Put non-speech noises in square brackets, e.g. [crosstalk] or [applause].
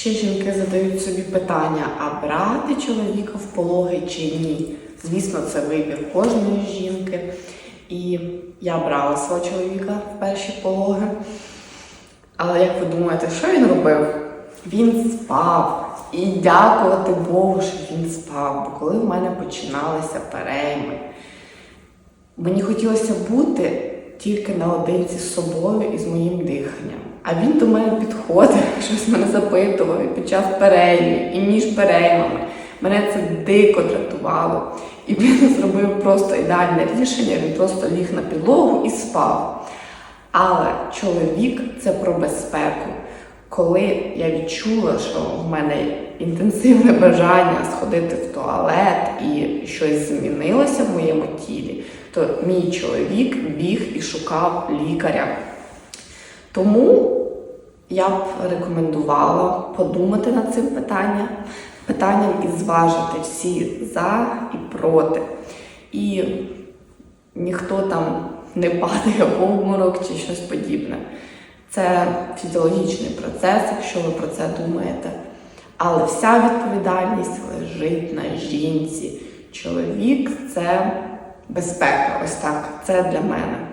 Ще жінки задають собі питання, а брати чоловіка в пологи чи ні. Звісно, це вибір кожної жінки. І я брала свого чоловіка в перші пологи. Але як ви думаєте, що він робив? Він спав. І дякувати Богу, що він спав. Бо коли в мене починалися перейми, мені хотілося бути тільки наодинці з собою і з моїм диханням. А він до мене підходив, [laughs] щось мене запитував під час переймів, і між переймами. Мене це дико дратувало. І він [laughs] зробив просто ідеальне рішення, він просто ліг на підлогу і спав. Але чоловік це про безпеку. Коли я відчула, що в мене інтенсивне бажання сходити в туалет і щось змінилося в моєму тілі, то мій чоловік біг і шукав лікаря. Тому я б рекомендувала подумати над цим питанням, питанням і зважити всі за і проти. І ніхто там не падає в обморок чи щось подібне. Це фізіологічний процес, якщо ви про це думаєте. Але вся відповідальність лежить на жінці. Чоловік це безпека. Ось так. Це для мене.